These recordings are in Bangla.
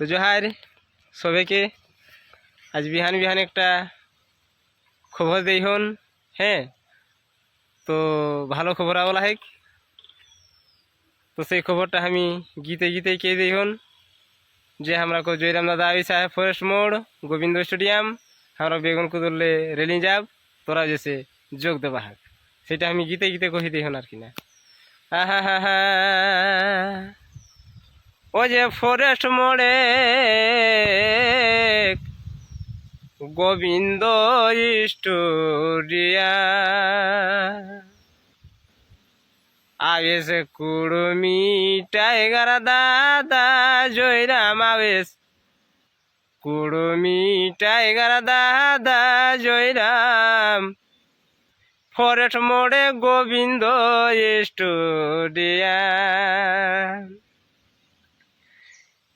তো জোহার সবাইকে আজ বিহান বিহান একটা খবর দেই হন হ্যাঁ? তো ভালো খবর বলা হেক। তো সেই খবরটা আমি গীতে গীতে কে দেই হন? যে আমরা को জয়রাম দাদা আবি সাহেব ফরেস্ট মোড়, গোবিন্দ স্টেডিয়াম আমরা বেগুন কুদুরলে রেলিং যাব, তোরা যেসে যোগ দেবা হাক। সেটা আমি গীতে গীতে কহি দিই হন আর কি না। আহা হা হা। ও যে ফরেস্ট মোড়ে গোবিন্দ স্টুডিয়া। আবেশ কুড়মি টাইগার দাদা, জয়রাম আবেশ। কুড়মি টাইগার দাদা, জয়রাম। ফরেস্ট মোড়ে গোবিন্দ স্টুডিয়া।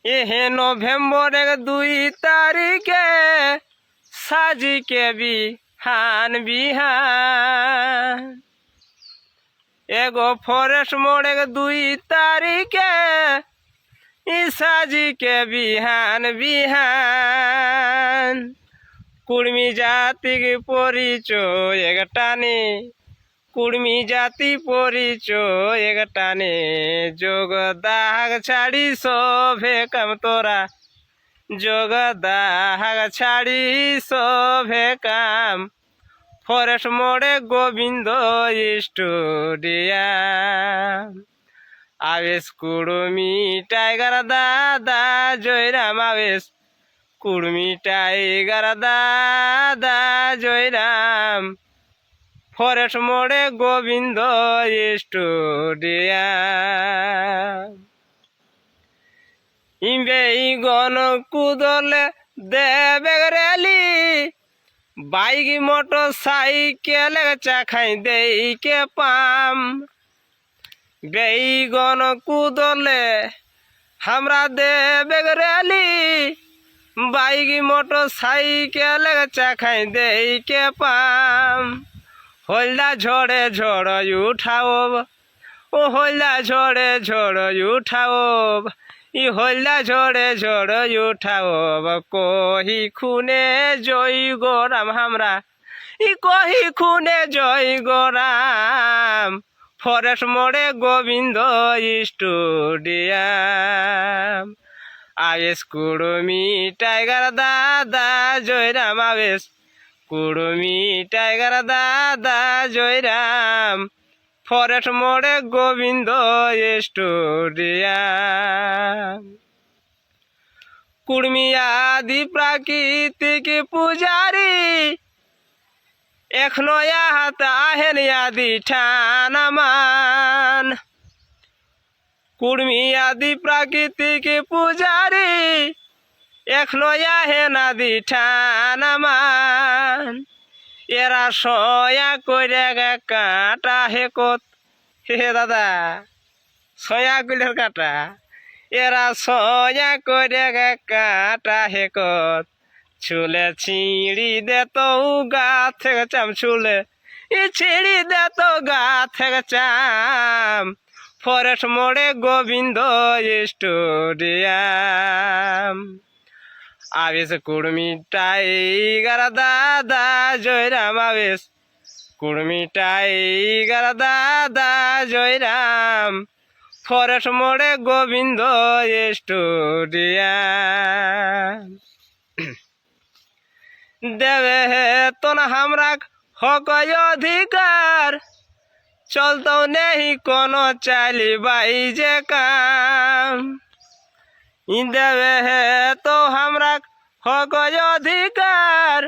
এহে নভেম্বরের দুই তারিখে সাজিকে বিহান বিহান। এগো ফরেস্ট মোড়ের দুই তারিখে ই সাজিকে বিহান বিহান। কুর্মি জাতির পরিচয় একটানে কুর্মি জাতি পরিচয় একটানে। যোগ দাগ ছাড়ি সভে কাম তোরা যোগ দাগ ছাড়ি সভে কাম। ফরেস্ট মোড়ে গোবিন্দ স্টুডিয়াম আবেশ কুড়মি টাইগার দাদা, জয়রাম আবেশ। কুড়মি টাইগার দাদা, জয়রাম। ফরেস্ট মোড়ে গোবিন্দ স্টুডিয়াম ইম্বে গণ কুদলে দেবে রেলি। বাইক, মোটর, সাইকেল চাখাই দেই কে পাম। বেইগন কুদলে আমরা দেবে রেলি। বাইক, মোটর, সাইকেল চাখাই দেই কে পাম। হলদা ঝড়ে ঝড় উঠাও, ও হলদা ঝড়ে ঝড় উঠাও, ই হলদা ঝড়ে ঝড় উঠাও, কহি খুনে জয় গোরাম হামরা, ই কহি খুনে জয় গোরাম ফরেস্ট মোড়ে গোবিন্দ স্টুডিয়াম আবেশ কুড়মি টাইগার দাদা জয়রাম আবেশ কুড়মি টাইগার দাদা জয়রাম, ফরেস্ট মোড়ে গোবিন্দ স্টুডিয়াম। কুড়মি আদি প্রাকৃতিক পূজারি এখনও হাত আহেন আদি ঠানামান কুড়মি আদি প্রাকৃতিক পূজারি এখনও আহেন আদি ঠানামান এরা সয়া করে কাটা হে কত। হে দাদা, সয়া কইলের কাটা। এরা সয়া করে কাটা হে কত। ছুলে ছিঁড়ি দে তো গা থেকে চাম, ছুলে। ই ছিঁড়ি দে তো গা থেকে চাম। ফরেস্ট মোড়ে গোবিন্দ স্টুডিয়াম। আবেশ কুড়মি টাইগার দাদা জয়রাম আবেশ। কুড়মি টাইগার দাদা জয়রাম ফরেস্ট মোড়ে গোবিন্দ স্টুডিয়াম দেবে তোন আমরা হক অধিকার। চলতো নেই কোনো চালি বাই যে কাম। দেবে তো আমরা হক অধিকার।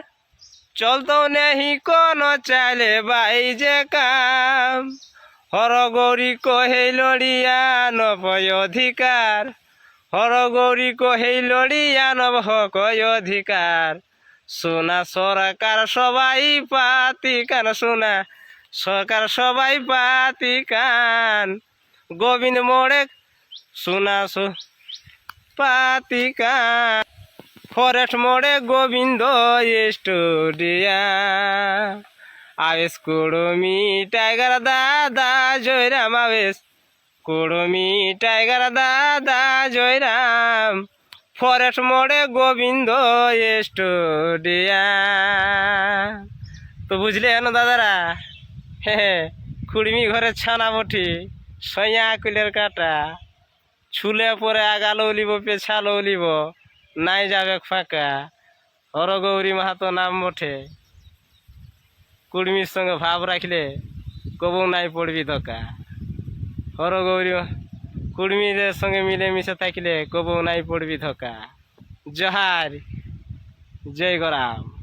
চলতো নেই কোনো চালে বাই যে কাম। হর গৌরী কহে লড়িয়া নব অধিকার। হর গৌরী কহে লড়িয়া নব হক অধিকার। সোনা সরকার সবাই পাতি কান সোনা সরকার সবাই পাতি কান। গোবিন্দ মোড়ে সোনা সো পাতি কান ফরেস্ট মোড়ে গোবিন্দ স্টুডিয়া। আবেশ কুড়মি টাইগার দাদা জয়রাম আবেশ কুড়মি টাইগার দাদা জয়রাম। ফরেস্ট মোড়ে গোবিন্দ স্টুডিয়া। তো বুঝলে না দাদারা? হ্যাঁ কুড়মি ঘরে ছানা বটি সয়া কুলের কাটা। ছুলে পরে আগালো উলিব, পেছালো উলিব, নাই যাবে ফাঁকা। হরগৌরী মাহাতো নাম বটে। কুড়মির সঙ্গে ভাব রাখলে কবু নাই পড়বি দকা হরগৌরী কুড়মিদের সঙ্গে মিলে মিশে থাকলে কবু নাই পড়বি ধোকা। জহার, জয় গরাম।